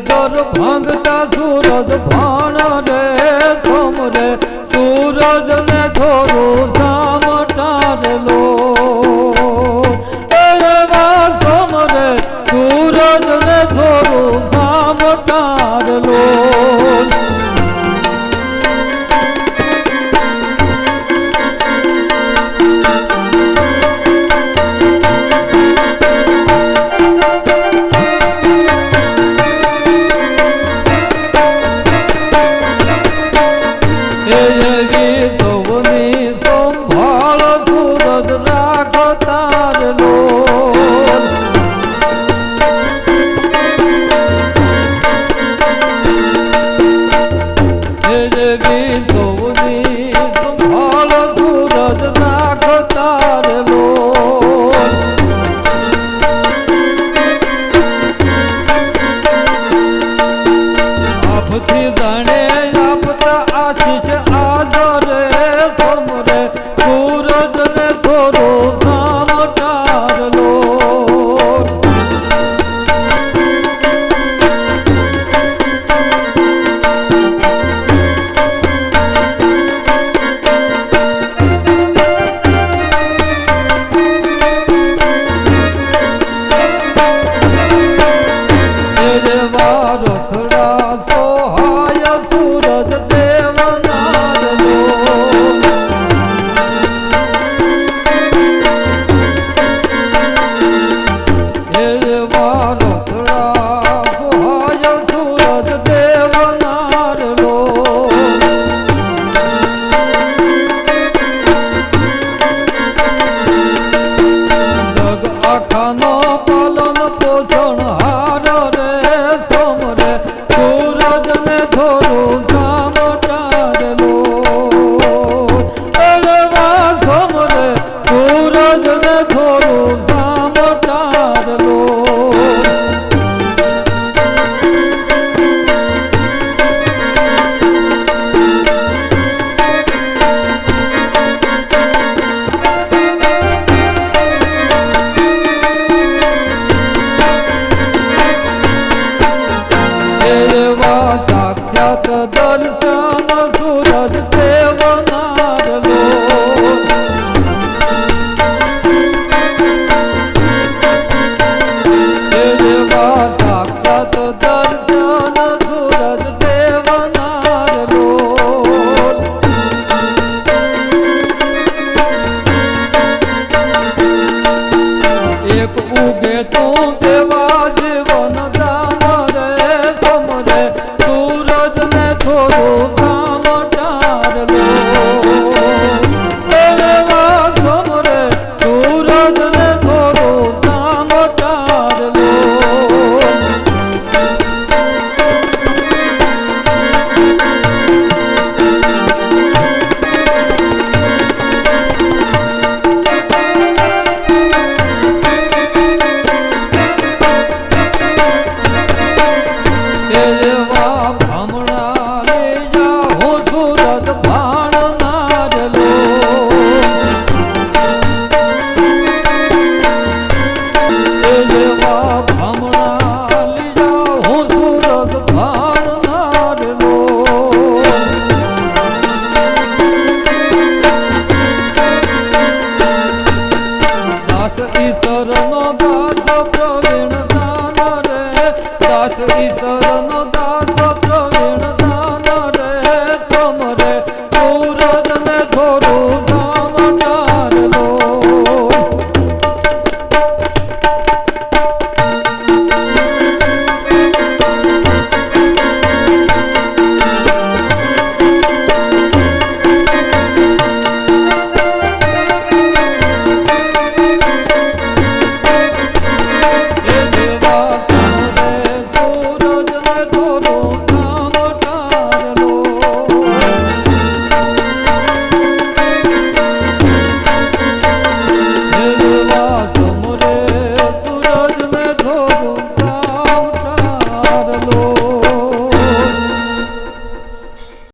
દોર ભાંગતા સૂરજ ભાણ રે, સોમ રે, સૂરજ ને છોરું સામટારેલો સોમ રે ને છોરું સામટા Kata dal sama